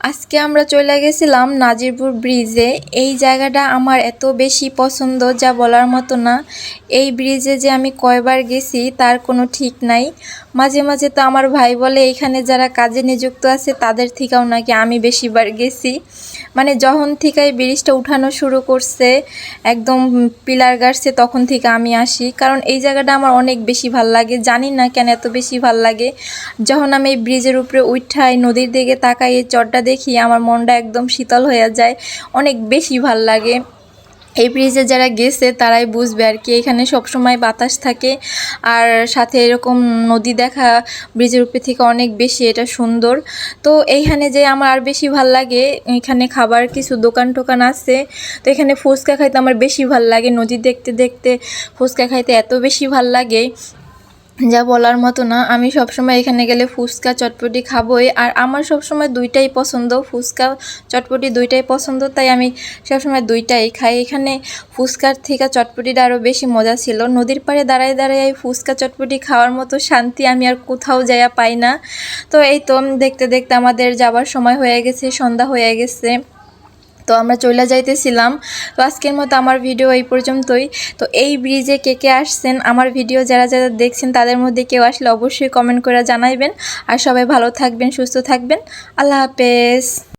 আজকে আমরা চলে গেছিলাম নাজিরপুর ব্রিজে। এই জায়গাটা আমার এত বেশি পছন্দ যা বলার মতো না। এই ব্রিজে যে আমি কয়বার গেছি তার কোনো ঠিক নাই। মাঝে মাঝে তো আমার ভাই বলে এইখানে যারা কাজে নিযুক্ত আছে তাদের থেকেও নাকি আমি বেশিবার গেছি। মানে যখন থেকে এই ব্রিজটা উঠানো শুরু করছে, একদম পিলার গাড়ছে, তখন থেকে আমি আসি। কারণ এই জায়গাটা আমার অনেক বেশি ভালো লাগে। জানি না কেন এত বেশি ভালো লাগে। যখন আমি এই ব্রিজের উপরে উঠাই, নদীর দিকে তাকাই, এই দেখি আমার মনটা একদম শীতল হয়ে যায়, অনেক বেশি ভালো লাগে। এই ব্রিজে যারা গেছে তারাই বুঝবে আর কি, এখানে সবসময় বাতাস থাকে আর সাথে এরকম নদী দেখা ব্রিজের উপর থেকে অনেক বেশি, এটা সুন্দর। তো এইখানে যে আমার আর বেশি ভালো লাগে, এখানে খাবার কিছু দোকান টোকান আছে, তো এখানে ফুচকা খাইতে আমার বেশি ভালো লাগে, নদী দেখতে দেখতে ফুচকা খাইতে এত বেশি ভালো লাগে। যা বলার মতো না, আমি সবসময় এখানে গেলে ফুচকা, চটপটি খাবই। আর আমার সবসময় দুইটাই পছন্দ। ফুচকা, চটপটি দুইটাই পছন্দ, তাই আমি সবসময় দুইটাই খাই। এখানে ফুচকার থেকে চটপটিটা আরও বেশি মজা ছিল। নদীর পাড়ে দাঁড়ায় দাঁড়ায় ফুচকা, চটপটি খাওয়ার মতো শান্তি আমি আর কোথাও যাইয়া পাই না। তো এই তো, দেখতে দেখতে আমাদের যাবার সময় হয়ে গেছে, সন্ধ্যা হয়ে গেছে। তো আমরা চলে যাইতেছিলাম। তো আজকের মতো আমার ভিডিও এই পর্যন্তই। তো এই ব্রিজে কে কে আসছেন, আমার ভিডিও যারা যারা দেখছেন তাদের মধ্যে কেউ আসলে অবশ্যই কমেন্ট করে জানাইবেন। আর সবাই ভালো থাকবেন, সুস্থ থাকবেন। আল্লাহ হাফেজ।